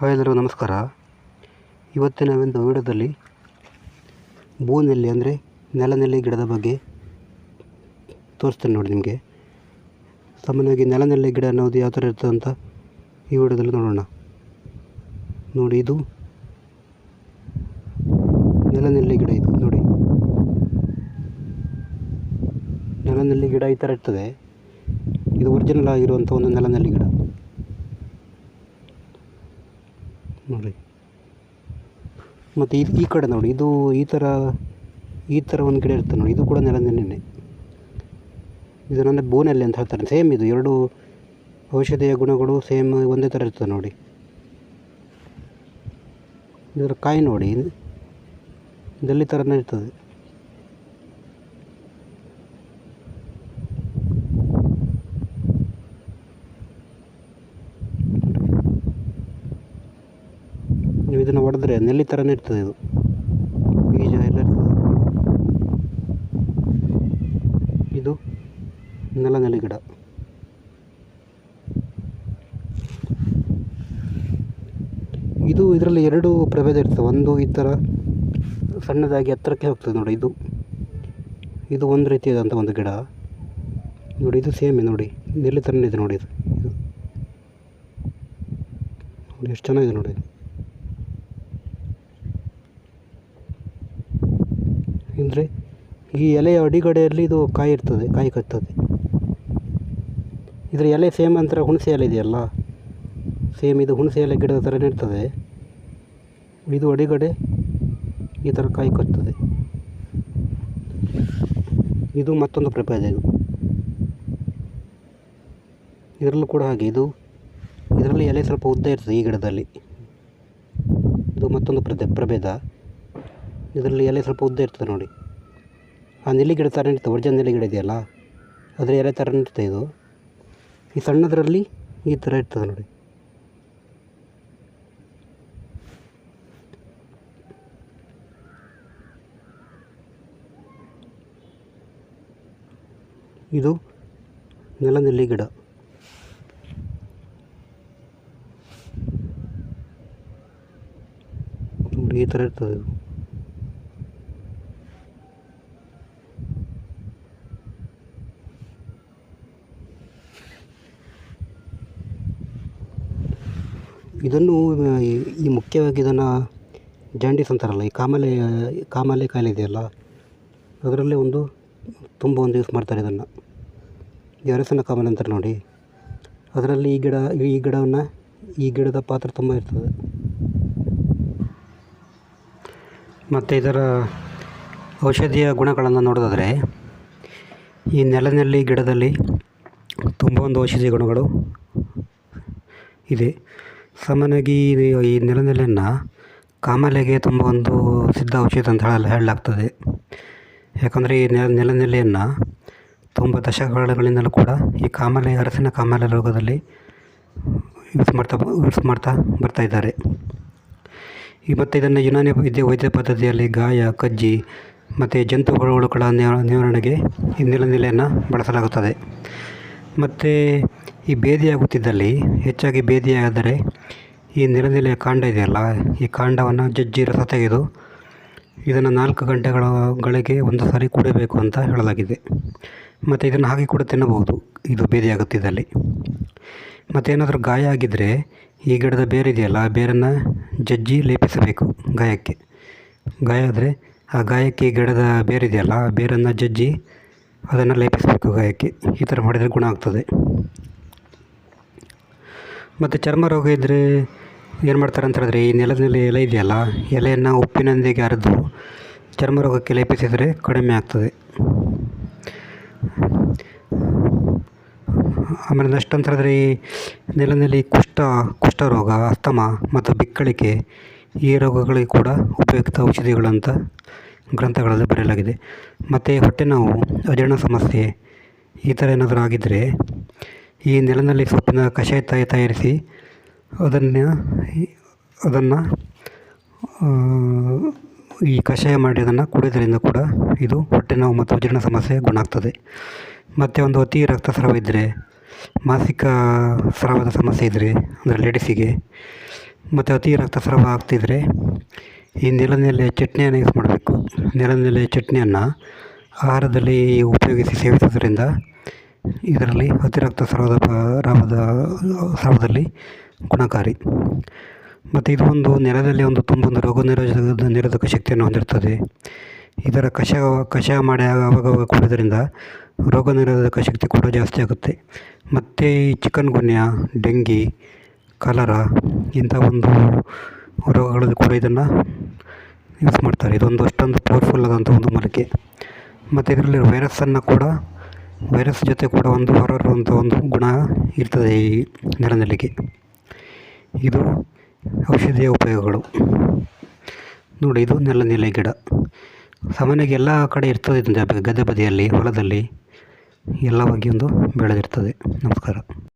Hi ಎಲ್ಲರೂ ನಮಸ್ಕಾರ. ಇವತ್ತಿನ ಒಂದು ವಿಡಿಯೋದಲ್ಲಿ ಬೂನೆಲ್ಲಿ ಅಂದರೆ ನೆಲನೆಲ್ಲಿ ಗಿಡದ ಬಗ್ಗೆ ತೋರಿಸ್ತೇನೆ ನೋಡಿ ನಿಮಗೆ. ಸಾಮಾನ್ಯವಾಗಿ ನೆಲನೆಲ್ಲಿ ಗಿಡ ಅನ್ನೋದು ಯಾವ ಥರ ಇರ್ತದೆ ಅಂತ ಈ ವಿಡಿಯೋದಲ್ಲಿ ನೋಡೋಣ. ನೋಡಿ ಇದು ನೆಲನೆಲ್ಲಿ ಗಿಡ ಇದು ನೋಡಿ. ನೆಲನೆಲ್ಲಿ ಗಿಡ ಈ ಥರ ಇರ್ತದೆ. ಇದು ಒರಿಜಿನಲ್ ಆಗಿರುವಂಥ ಒಂದು ನೆಲನೆಲ್ಲಿ ಗಿಡ. ನೋಡಿ. ಮತ್ತು ಇದು ಈ ಕಡೆ ನೋಡಿ, ಇದು ಈ ಥರ ಈ ಥರ ಒಂದು ಗಿಡ ಇರ್ತದೆ ನೋಡಿ, ಇದು ಕೂಡ ನೆಲನೆನ್ನೆನೆ ಇದು ನನ್ನ ಬೋನಲ್ಲಿ ಅಂತ ಹೇಳ್ತಾರೆ, ಸೇಮ್ ಇದು ಎರಡು ಔಷಧೀಯ ಗುಣಗಳು ಸೇಮ್ ಒಂದೇ ಥರ ಇರ್ತದೆ ನೋಡಿ. ಇದರ ಕಾಯಿ ನೋಡಿ, ಇದಲ್ಲಿ ಥರನೇ ಇರ್ತದೆ ನೀವು ಇದನ್ನು ಹೊಡೆದ್ರೆ ನೆಲ್ಲಿ ಥರನೇ ಇರ್ತದೆ ಇದು. ಬೀಜ ಎಲ್ಲ ಇರ್ತದೆ. ಇದು ನೆಲ ನೆಲೆ ಗಿಡ. ಇದು ಇದರಲ್ಲಿ ಎರಡು ಪ್ರಭೇದ ಇರ್ತದೆ. ಒಂದು ಈ ಥರ ಸಣ್ಣದಾಗಿ ಹತ್ತಿರಕ್ಕೆ ಹೋಗ್ತದೆ ನೋಡಿ ಇದು. ಇದು ಒಂದು ರೀತಿಯಾದಂಥ ಒಂದು ಗಿಡ. ನೋಡಿ ಇದು ಸೇಮೆ ನೋಡಿ. ನೆಲ್ಲಿ ಥರನೇ ಇದೆ ನೋಡಿ ಇದು. ನೋಡಿ ಎಷ್ಟು ಚೆನ್ನಾಗಿದೆ ನೋಡಿ ಇದು ಅಂದರೆ ಈ ಎಲೆಯ ಅಡಿಗಡೆಯಲ್ಲಿ ಇದು ಕಾಯಿ ಇರ್ತದೆ, ಕಾಯಿ ಕಟ್ತದೆ ಇದರ ಎಲೆ ಸೇಮ್ ಅಂತರ ಹುಣಸೆ ಎಲೆ ಇದೆಯಲ್ಲ? ಸೇಮ್ ಇದು ಹುಣಸೆ ಎಲೆ ಗಿಡದ ಥರ ಇರ್ತದೆ. ಇದು ಅಡಿಗಡೆ ಈ ಥರ ಕಾಯಿ ಕಟ್ತದೆ ಇದು ಮತ್ತೊಂದು ಪ್ರಭೇದ ಇದು. ಇದರಲ್ಲೂ ಕೂಡ ಹಾಗೆ, ಇದು ಇದರಲ್ಲಿ ಎಲೆ ಸ್ವಲ್ಪ ಉದ್ದ ಇರ್ತದೆ ಈ ಗಿಡದಲ್ಲಿ. ಇದು ಮತ್ತೊಂದು ಪ್ರಭೇ ಪ್ರಭೇದ. ಇದರಲ್ಲಿ ಎಲೆ ಸ್ವಲ್ಪ ಉದ್ದ ಇರ್ತದೆ ನೋಡಿ. ಆ ನೆಲ್ಲಿ ಗಿಡ ಥರ ಇರ್ತದೆ ನೆಲ್ಲಿ ಗಿಡ ಇದೆಯಲ್ಲ ಅದರ ಎಲೆ ಥರ ಇರ್ತದೆ ಇದು. ಈ ಸಣ್ಣದರಲ್ಲಿ ಈ ಥರ ಇರ್ತದೆ ನೋಡಿ. ಇದು ನೆಲನೆಲ್ಲಿ ಗಿಡ. ನೋಡಿ ಈ ಥರ ಇರ್ತದೆ ಇದು. ಇದನ್ನು, ಈ- ಮುಖ್ಯವಾಗಿ ಇದನ್ನು ಜಾಂಡೀಸ್ ಅಂತಾರಲ್ಲ, ಈ ಕಾಮಾಲೆ ಕಾಮಾಲೆ ಕಾಯಿಲೆ ಇದೆಯಲ್ಲ, ಅದರಲ್ಲಿ ಒಂದು ತುಂಬ ಒಂದು ಯೂಸ್ ಮಾಡ್ತಾರೆ ಇದನ್ನು. ಈ ಅರಸನ ಕಾಮಾಲೆ ಅಂತಾರೆ ನೋಡಿ. ಅದರಲ್ಲಿ ಈ ಗಿಡ, ಈ ಗಿಡವನ್ನು, ಈ ಗಿಡದ ಪಾತ್ರ ತುಂಬ ಇರ್ತದೆ. ಮತ್ತು ಇದರ ಔಷಧೀಯ ಗುಣಗಳನ್ನು ನೋಡೋದಾದರೆ, ಈ ನೆಲನಲ್ಲಿ ಗಿಡದಲ್ಲಿ ತುಂಬ ಒಂದು ಔಷಧೀಯ ಗುಣಗಳು ಇದೆ. ಸಾಮಾನ್ಯವಾಗಿ ಈ ನೆಲನೆಲೆಯನ್ನು ಕಾಮಾಲೆಗೆ ತುಂಬ ಒಂದು ಸಿದ್ಧ ಔಷಧ ಅಂತ ಹೇಳಲು, ಹೇಳಲಾಗ್ತದೆ. ಯಾಕಂದರೆ ಈ ನೆಲ ನೆಲನೆಲೆಯನ್ನು ತುಂಬ ದಶಕಗಳಿಂದಲೂ ಕೂಡ ಈ ಕಾಮಾಲೆ, ಅರಸಿನ ಕಾಮಾಲೆ ರೋಗದಲ್ಲಿ ಯೂಸ್ ಮಾಡ್ತಾ ಯೂಸ್ ಮಾಡ್ತಾ ಬರ್ತಾ ಇದ್ದಾರೆ. ಈ ಮತ್ತು ಇದನ್ನು ಯುನಾನಿ ವೈದ್ಯ ವೈದ್ಯ ಪದ್ಧತಿಯಲ್ಲಿ ಗಾಯ, ಕಜ್ಜಿ ಮತ್ತು ಜಂತು ಹುಳುಗಳ ನಿವಾರಣೆಗೆ ಈ ನೆಲನೆಲೆಯನ್ನು ಬಳಸಲಾಗುತ್ತದೆ. ಮತ್ತು ಈ ಭೇದಿಯಾಗುತ್ತಿದ್ದಲ್ಲಿ ಹೆಚ್ಚಾಗಿ ಭೇದಿಯಾದರೆ ಈ ನೆಲನೆಲೆಯ ಕಾಂಡ ಇದೆಯಲ್ಲ, ಈ ಕಾಂಡವನ್ನು ಜಜ್ಜಿ ರಸ ತೆಗೆದು ಇದನ್ನು ನಾಲ್ಕು ಗಂಟೆಗಳ ಗಳಿಗೆ ಒಂದು ಸಾರಿ ಕುಡಿಯಬೇಕು ಅಂತ ಹೇಳಲಾಗಿದೆ. ಮತ್ತು ಇದನ್ನು ಹಾಗೆ ಕೂಡ ತಿನ್ನಬಹುದು, ಇದು ಭೇದಿಯಾಗುತ್ತಿದ್ದಲ್ಲಿ. ಮತ್ತೇನಾದರೂ ಗಾಯ ಆಗಿದ್ದರೆ ಈ ಗಿಡದ ಬೇರೆ ಇದೆಯಲ್ಲ, ಆ ಬೇರನ್ನು ಜಜ್ಜಿ ಲೇಪಿಸಬೇಕು ಗಾಯಕ್ಕೆ. ಗಾಯ ಆದರೆ ಆ ಗಾಯಕ್ಕೆ ಗಿಡದ ಬೇರಿದೆಯಲ್ಲ ಆ ಬೇರನ್ನು ಜಜ್ಜಿ ಅದನ್ನು ಲೇಪಿಸಬೇಕು ಗಾಯಕ್ಕೆ. ಈ ಥರ ಮಾಡಿದರೆ ಗುಣ ಆಗ್ತದೆ. ಮತ್ತು ಚರ್ಮ ರೋಗ ಇದ್ದರೆ ಏನು ಮಾಡ್ತಾರೆ ಅಂತ ಈ ನೆಲದಲ್ಲಿ ಎಲೆ ಇದೆಯಲ್ಲ, ಎಲೆಯನ್ನು ಉಪ್ಪಿನೊಂದಿಗೆ ಅರೆದು ಚರ್ಮ ರೋಗಕ್ಕೆ ಲೇಪಿಸಿದರೆ ಕಡಿಮೆ ಆಗ್ತದೆ. ಆಮೇಲೆ ನಷ್ಟ ಅಂತ ಈ ನೆಲದಲ್ಲಿ ಕುಷ್ಠ ಕುಷ್ಠರೋಗ ಅಸ್ತಮ ಮತ್ತು ಬಿಕ್ಕಳಿಕೆ ಈ ರೋಗಗಳಿಗೆ ಕೂಡ ಉಪಯುಕ್ತ ಔಷಧಿಗಳಂತ ಗ್ರಂಥಗಳಲ್ಲಿ ಬರೆಯಲಾಗಿದೆ. ಮತ್ತು ಹೊಟ್ಟೆ ನೋವು, ಅಜೀರ್ಣ ಸಮಸ್ಯೆ ಈ ಥರ ಏನಾದರೂ ಆಗಿದ್ದರೆ ಈ ನೆಲದಲ್ಲಿ ಸೊಪ್ಪಿನ ಕಷಾಯ ತಯ ತಯಾರಿಸಿ ಅದನ್ನು ಅದನ್ನು ಈ ಕಷಾಯ ಮಾಡಿ ಅದನ್ನು ಕುಡಿಯೋದ್ರಿಂದ ಕೂಡ ಇದು ಹೊಟ್ಟೆ ನೋವು ಮತ್ತು ಜೀರ್ಣ ಸಮಸ್ಯೆ ಗುಣ ಆಗ್ತದೆ ಮತ್ತು ಒಂದು ಅತಿ ರಕ್ತಸ್ರಾವ ಇದ್ದರೆ ಮಾಸಿಕ ಸ್ರಾವದ ಸಮಸ್ಯೆ ಇದ್ದರೆ ಅಂದರೆ ಲೇಡಿಸಿಗೆ ಮತ್ತು ಅತಿ ರಕ್ತಸ್ರಾವ ಆಗ್ತಿದ್ರೆ ಈ ನೆಲನೆಲೆ ಚಟ್ನಿಯನ್ನು ಯೂಸ್ ಮಾಡಬೇಕು. ನೆಲನೆಲೆ ಚಟ್ನಿಯನ್ನು ಆಹಾರದಲ್ಲಿ ಉಪಯೋಗಿಸಿ ಸೇವಿಸೋದ್ರಿಂದ ಇದರಲ್ಲಿ ಅತಿರಕ್ತ ಸ್ರಾವದ ಪ- ರಾವದ ಸ್ರಾವದಲ್ಲಿ ಗುಣಕಾರಿ. ಮತ್ತು ಇದು ಒಂದು ನೆಲದಲ್ಲಿ ಒಂದು ತುಂಬ ಒಂದು ರೋಗ ನಿರೋಧಕ ನಿರೋಧಕ ಶಕ್ತಿಯನ್ನು ಹೊಂದಿರ್ತದೆ. ಇದರ ಕಷಾಯ ಕಷಾಯ ಮಾಡಿ ಆವಾಗವಾಗ ಕುಡಿಯೋದ್ರಿಂದ ರೋಗ ನಿರೋಧಕ ಶಕ್ತಿ ಕೂಡ ಜಾಸ್ತಿ ಆಗುತ್ತೆ. ಮತ್ತು ಈ ಚಿಕನ್ ಗುನ್ಯಾ, ಡೆಂಗಿ, ಕಲರ ಇಂಥ ಒಂದು ರೋಗಗಳಲ್ಲಿ ಕೂಡ ಇದನ್ನು ಯೂಸ್ ಮಾಡ್ತಾರೆ. ಇದೊಂದು ಅಷ್ಟೊಂದು ಪವರ್ಫುಲ್ ಆದಂಥ ಒಂದು ಮಲಕೆ ಮತ್ತು ಇದರಲ್ಲಿ ವೈರಸ್ಸನ್ನು ಕೂಡ ವೈರಸ್ ಜೊತೆ ಕೂಡ ಒಂದು ಹೊರರುವಂಥ ಒಂದು ಗುಣ ಇರ್ತದೆ ಈ ನೆಲನೆಲ್ಲಿಗೆ. ಇದು ಔಷಧಿಯ ಉಪಯೋಗಗಳು. ನೋಡಿ, ಇದು ನೆಲನೆಲೆ ಗಿಡ. ಸಾಮಾನ್ಯವಾಗಿ ಎಲ್ಲ ಕಡೆ ಇರ್ತದೆ ಗದ್ದೆ ಬದಿಯಲ್ಲಿ, ಹೊಲದಲ್ಲಿ, ಎಲ್ಲವಾಗಿ ಒಂದು ಬೆಳೆದಿರ್ತದೆ. ನಮಸ್ಕಾರ.